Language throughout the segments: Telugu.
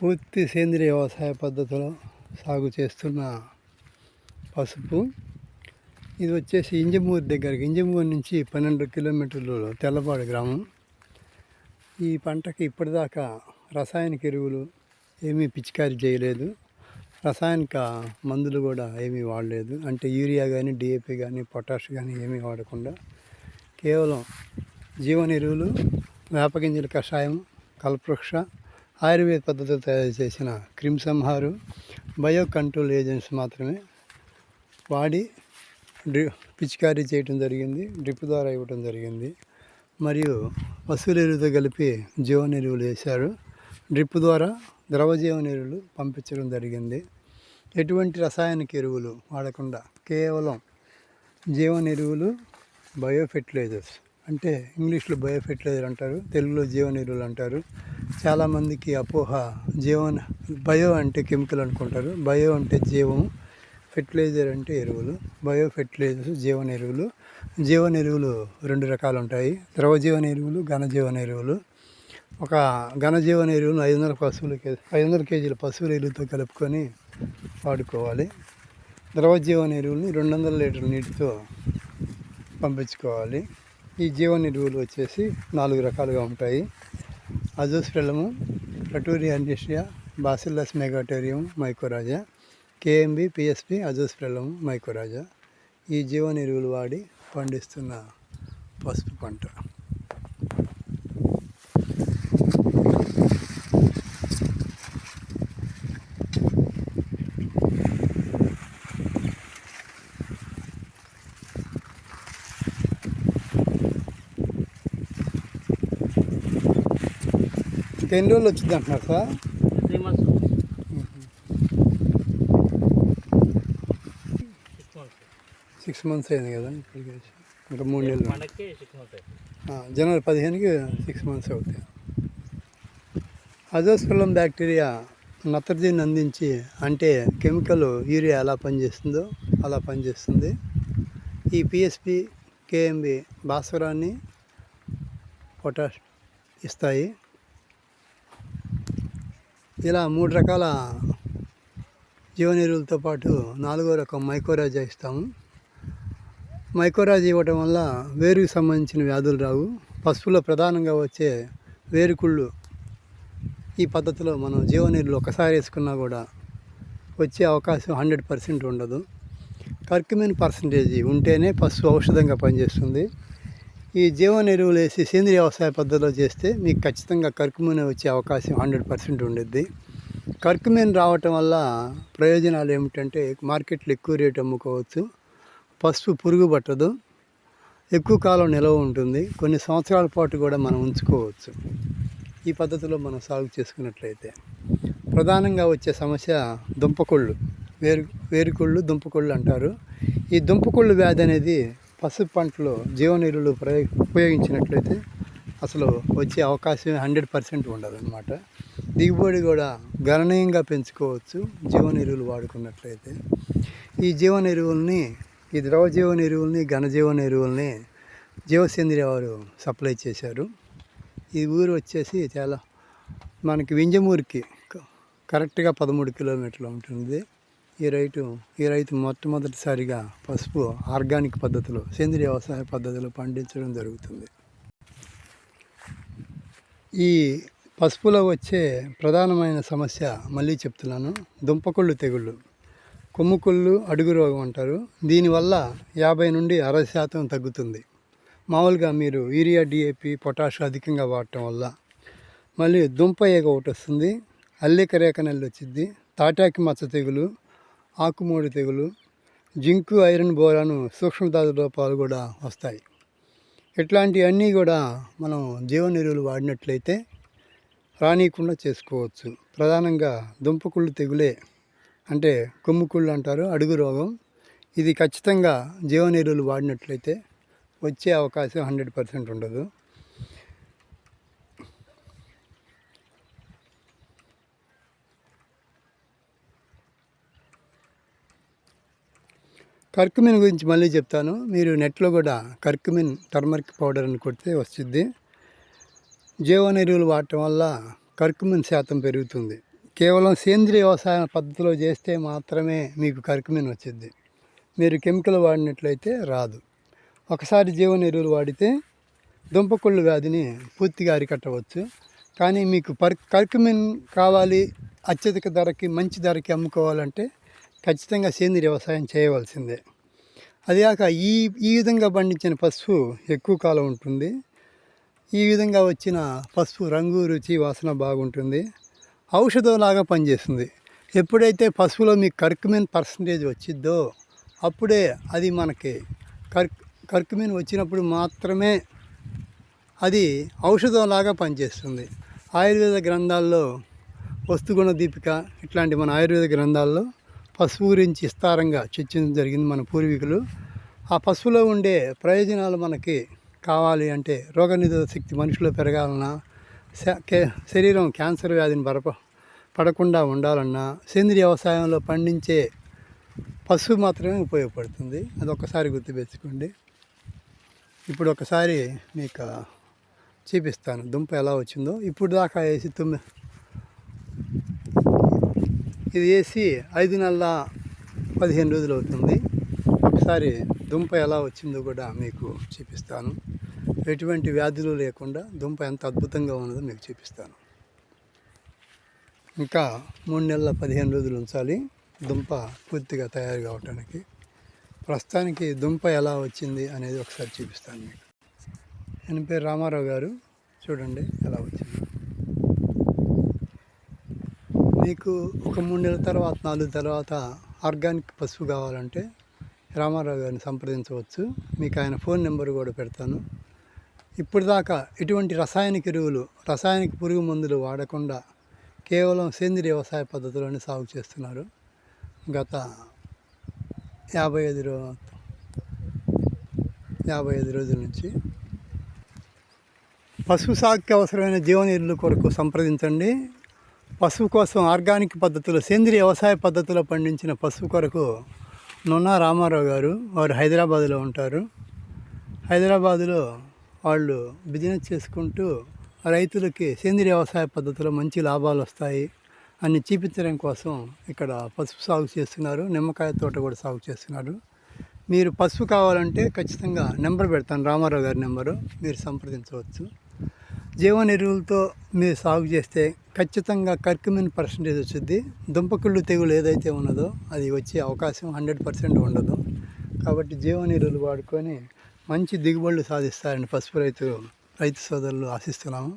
పూర్తి సేంద్రియ వ్యవసాయ పద్ధతిలో సాగు చేస్తున్న పసుపు. ఇది వచ్చేసి ఇంజమూరు దగ్గరికి ఇంజమూరు నుంచి పన్నెండు కిలోమీటర్లు తెల్లపాడు గ్రామం. ఈ పంటకి ఇప్పటిదాకా రసాయనిక ఎరువులు ఏమీ పిచికారీ చేయలేదు. రసాయనిక మందులు కూడా ఏమీ వాడలేదు. అంటే యూరియా కానీ డిఏపి కానీ పొటాష్ కానీ ఏమీ వాడకుండా కేవలం జీవన ఎరువులు వేపగింజల కషాయం కల్పవృక్ష ఆయుర్వేద పద్ధతిలో తయారు చేసిన క్రిమిసంహారు బయో కంట్రోల్ ఏజెంట్స్ మాత్రమే వాడి డ్రి పిచికారీ చేయటం జరిగింది డ్రిప్ ద్వారా ఇవ్వటం జరిగింది. మరియు పశువుల ఎరువుతో కలిపి జీవన ఎరువులు వేశారు. డ్రిప్ ద్వారా ద్రవ జీవన ఎరువులు పంపించడం జరిగింది. ఎటువంటి రసాయనిక ఎరువులు వాడకుండా కేవలం జీవన ఎరువులు బయో ఫెర్టిలైజర్స్ అంటే ఇంగ్లీష్లో బయో ఫెర్టిలైజర్ అంటారు తెలుగులో జీవన ఎరువులు అంటారు. చాలామందికి అపోహ జీవన బయో అంటే కెమికల్ అనుకుంటారు. బయో అంటే జీవం ఫెర్టిలైజర్ అంటే ఎరువులు. బయో ఫెర్టిలైజర్స్ జీవన ఎరువులు. జీవన ఎరువులు రెండు రకాలు ఉంటాయి. ద్రవ జీవన ఎరువులు ఘనజీవన ఎరువులు. ఒక ఘనజీవన ఎరువులు ఐదు వందల పశువులకి ఐదు వందల కేజీల పశువుల ఎరువులతో కలుపుకొని వాడుకోవాలి. ద్రవ జీవన ఎరువుల్ని రెండు వందల లీటర్ల నీటితో పంపించుకోవాలి. ఈ జీవన ఎరువులు వచ్చేసి నాలుగు రకాలుగా ఉంటాయి. అజోస్ఫిలము పటూరి అండిషియా Bacillus megaterium mycorrhiza KMB PSP azospirillum mycorrhiza. ఈ జీవన ఎరువులు వాడి పండిస్తున్న పసుపు పంట. ఇంకా ఎన్ని రోజులు వచ్చింది అంటున్నారు sir. Three months six months అయింది కదా ఇప్పటికి. ఇంకా మూడు నెలలు. జనవరి పదిహేనుకి సిక్స్ మంత్స్ అవుతాయి. అజోస్ఫిలం బ్యాక్టీరియా నత్రజని అందించి అంటే కెమికల్ యూరియా ఎలా పనిచేస్తుందో అలా పనిచేస్తుంది. ఈ పిఎస్పి కేఎంబి భాస్వరాన్ని పొటాష్ ఇస్తాయి. ఇలా మూడు రకాల జీవనెరువులతో పాటు నాలుగో రకం మైకోరాజా ఇస్తాము. మైకోరాజ్ ఇవ్వటం వల్ల వేరుకి సంబంధించిన వ్యాధులు రావు. పశువులో ప్రధానంగా వచ్చే వేరుకుళ్ళు ఈ పద్ధతిలో మనం జీవనీరులు ఒకసారి వేసుకున్నా కూడా వచ్చే అవకాశం హండ్రెడ్ పర్సెంట్ ఉండదు. కర్క్యూమిన్ పర్సంటేజ్ ఉంటేనే పశువు ఔషధంగా పనిచేస్తుంది. ఈ జీవన ఎరువులు వేసి సేంద్రియ వ్యవసాయ పద్ధతిలో చేస్తే మీకు ఖచ్చితంగా కర్కుమిన్ వచ్చే అవకాశం హండ్రెడ్ పర్సెంట్ ఉండిద్ది. కర్కుమీన్ రావటం వల్ల ప్రయోజనాలు ఏమిటంటే మార్కెట్లో ఎక్కువ రేటు అమ్ముకోవచ్చు. పసుపు పురుగు పట్టదు. ఎక్కువ కాలం నిలవ ఉంటుంది. కొన్ని సంవత్సరాల పాటు కూడా మనం ఉంచుకోవచ్చు. ఈ పద్ధతిలో మనం సాగు చేసుకున్నట్లయితే. ప్రధానంగా వచ్చే సమస్య దుంపకొళ్ళు వేరు వేరుకొళ్ళు దుంపకొళ్ళు అంటారు. ఈ దుంపకొళ్ళు వ్యాధి అనేది పసుపు పంటలో జీవనీరులు ప్రయోగ ఉపయోగించినట్లయితే అసలు వచ్చే అవకాశం హండ్రెడ్ పర్సెంట్ ఉండదు అనమాట దిగుబడి కూడా గణనీయంగా పెంచుకోవచ్చు జీవనెరువులు వాడుకున్నట్లయితే. ఈ జీవనెరువుల్ని ఈ ద్రవ జీవన ఎరువుల్ని ఘనజీవన ఎరువుల్ని జీవసేంద్రియ వారు సప్లై చేశారు. ఈ ఊరు వచ్చేసి చాలా మనకి వింజమూరికి క- కరెక్ట్గా పదమూడు కిలోమీటర్లు ఉంటుంది. ఈ రైతు ఈ రైతు మొట్టమొదటిసారిగా పసుపు ఆర్గానిక్ పద్ధతిలో సేంద్రియ వ్యవసాయ పద్ధతిలో పండించడం జరుగుతుంది. ఈ పసుపులో వచ్చే ప్రధానమైన సమస్య మళ్ళీ చెప్తున్నాను. దుంపకొళ్ళు తెగుళ్ళు. కొమ్ముకొళ్ళు అడుగు రోగం అంటారు. దీనివల్ల యాభై నుండి అరవై శాతం తగ్గుతుంది. మామూలుగా మీరు యూరియా డిఏపి పొటాష్ అధికంగా వాడటం వల్ల. మళ్ళీ దుంప ఏగ ఒకటి వస్తుంది. అల్లిక రేఖ నెల్లు వచ్చింది తాటాకి మచ్చ తెగులు. ఆకుమూడి తెగులు జింకు ఐరన్ బోరాను సూక్ష్మధాతు లోపాలు కూడా వస్తాయి ఇట్లాంటివన్నీ కూడా మనం జీవన ఎరువులు వాడినట్లయితే రానియకుండా చేసుకోవచ్చు. ప్రధానంగా దుంపకుళ్ళు తెగులే అంటే కొమ్ముకుళ్ళు అంటారు అడుగు రోగం. ఇది ఖచ్చితంగా జీవన ఎరువులు వాడినట్లయితే వచ్చే అవకాశం హండ్రెడ్ పర్సెంట్ ఉండదు. కర్కుమిన్ గురించి మళ్ళీ చెప్తాను. మీరు నెట్లో కూడా కర్కుమిన్ టర్మరిక్ పౌడర్ అని కొడితే వస్తుంది. జీవన ఎరువులు వాడటం వల్ల కర్కుమిన్ శాతం పెరుగుతుంది. కేవలం సేంద్రియ వ్యవసాయ పద్ధతిలో చేస్తే మాత్రమే మీకు కరికమీన్ వచ్చింది. మీరు కెమికల్ వాడినట్లయితే రాదు. ఒకసారి జీవన ఎరువులు వాడితే దుంపకుళ్ళు వ్యాధిని పూర్తిగా అరికట్టవచ్చు. కానీ మీకు పర్ కరికమీన్ కావాలి అత్యధిక ధరకి మంచి ధరకి అమ్ముకోవాలంటే ఖచ్చితంగా సేంద్రియ వ్యవసాయం చేయవలసిందే. అదిగాక ఈ ఈ విధంగా పండించిన పసుపు ఎక్కువ కాలం ఉంటుంది. ఈ విధంగా వచ్చిన పసుపు రంగు రుచి వాసన బాగుంటుంది. ఔషధంలాగా పనిచేస్తుంది. ఎప్పుడైతే పసుపులో మీకు కర్కుమిన్ పర్సంటేజ్ వచ్చిద్దో అప్పుడే అది మనకి కర్ కర్కుమిన్ వచ్చినప్పుడు మాత్రమే అది ఔషధంలాగా పనిచేస్తుంది. ఆయుర్వేద గ్రంథాల్లో వస్తుగుణ దీపిక ఇట్లాంటి మన ఆయుర్వేద గ్రంథాల్లో పశువు గురించి విస్తారంగా చర్చించడం జరిగింది మన పూర్వీకులు. ఆ పశువులో ఉండే ప్రయోజనాలు మనకి కావాలి అంటే రోగనిరోధక శక్తి మనిషిలో పెరగాలన్నా కే- శరీరం క్యాన్సర్ వ్యాధిని బరప పడకుండా ఉండాలన్నా సేంద్రియ వ్యవసాయంలో పండించే పశువు మాత్రమే ఉపయోగపడుతుంది. అది ఒక్కసారి గుర్తుపెచ్చుకోండి ఇప్పుడు ఒకసారి మీకు చూపిస్తాను దుంప ఎలా వచ్చిందో. ఇప్పుడు దాకా వేసి తుమ్మె ఇది వేసి ఐదు నెలల పదిహేను రోజులు అవుతుంది. ఒకసారి దుంప ఎలా వచ్చిందో కూడా మీకు చూపిస్తాను. ఎటువంటి వ్యాధులు లేకుండా దుంప ఎంత అద్భుతంగా ఉన్నదో మీకు చూపిస్తాను. ఇంకా మూడు నెలల పదిహేను రోజులు ఉంచాలి. దుంప పూర్తిగా తయారు కావటానికి. ప్రస్తుతానికి దుంప ఎలా వచ్చింది అనేది ఒకసారి చూపిస్తాను మీకు. ఆయన పేరు రామారావు గారు. చూడండి ఎలా వచ్చింది. మీకు ఒక మూడు నెలల తర్వాత నాలుగు తర్వాత ఆర్గానిక్ పసుపు కావాలంటే రామారావు గారిని సంప్రదించవచ్చు. మీకు ఆయన ఫోన్ నెంబర్ కూడా పెడతాను. ఇప్పుడు దాకా ఇటువంటి రసాయనిక ఎరువులు రసాయనిక పురుగు మందులు వాడకుండా కేవలం సేంద్రియ వ్యవసాయ పద్ధతిలోనే సాగు చేస్తున్నారు. గత యాభై ఐదు రో యాభై ఐదు రోజుల నుంచి. పశువు సాగుకి అవసరమైన జీవన ఎరువుల కొరకు సంప్రదించండి. పశువు కోసం ఆర్గానిక్ పద్ధతిలో సేంద్రియ వ్యవసాయ పద్ధతిలో పండించిన పశువు కొరకు నున్నా రామారావు గారు వారు హైదరాబాదులో ఉంటారు. హైదరాబాదులో వాళ్ళు బిజినెస్ చేసుకుంటూ రైతులకి సేంద్రియ వ్యవసాయ పద్ధతిలో మంచి లాభాలు వస్తాయి అని చూపించడం కోసం ఇక్కడ పసుపు సాగు చేస్తున్నారు. నిమ్మకాయ తోట కూడా సాగు చేస్తున్నారు. మీరు పసుపు కావాలంటే ఖచ్చితంగా నెంబర్ పెడతాను. రామారావు గారి నెంబరు మీరు సంప్రదించవచ్చు. జీవన ఎరువులతో మీరు సాగు చేస్తే ఖచ్చితంగా కర్కుమిన్ పర్సంటేజ్ వచ్చింది దుంపకుళ్ళు తెగులు ఏదైతే ఉన్నదో అది వచ్చే అవకాశం హండ్రెడ్ పర్సెంట్ ఉండదు. కాబట్టి జీవన ఎరువులు వాడుకొని మంచి దిగుబడులు సాధిస్తారని పసుపు రైతు రైతు సోదరులు ఆశిస్తున్నాము.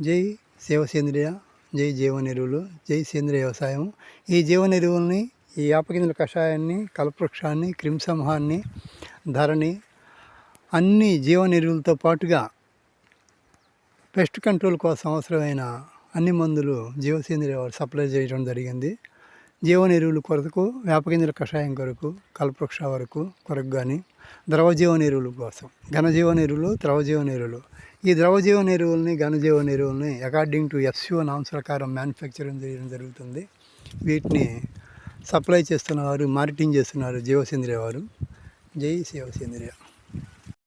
జై సేవ సేంద్రియ జై జీవన ఎరువులు జై సేంద్రియ వ్యవసాయం. ఈ జీవన ఎరువుల్ని ఈ యాపగింజల కషాయాన్ని కల్పవృక్షాన్ని క్రిమిసంహాన్ని ధరని అన్ని జీవన ఎరువులతో పాటుగా పెస్ట్ కంట్రోల్ కోసం అవసరమైన అన్ని మందులు జీవసేంద్రియ వారు సప్లై చేయడం జరిగింది. జీవన ఎరువుల కొరకు వేపగింజల కషాయం కొరకు కల్పవృక్ష వరకు కొరకు కానీ ద్రవజీవన ఎరువుల కోసం. ఘనజీవన ఎరువులు ద్రవజీవన ఎరువులు ఈ ద్రవజీవన ఎరువుల్ని ఘనజీవన ఎరువుల్ని అకార్డింగ్ టు ఎఫ్సిఓ నామ్స్ ప్రకారం మ్యానుఫ్యాక్చరింగ్ చేయడం జరుగుతుంది. వీటిని సప్లై చేస్తున్నవారు మార్కెటింగ్ చేస్తున్నారు జీవసేంద్రియ వారు జై శివసేంద్రియ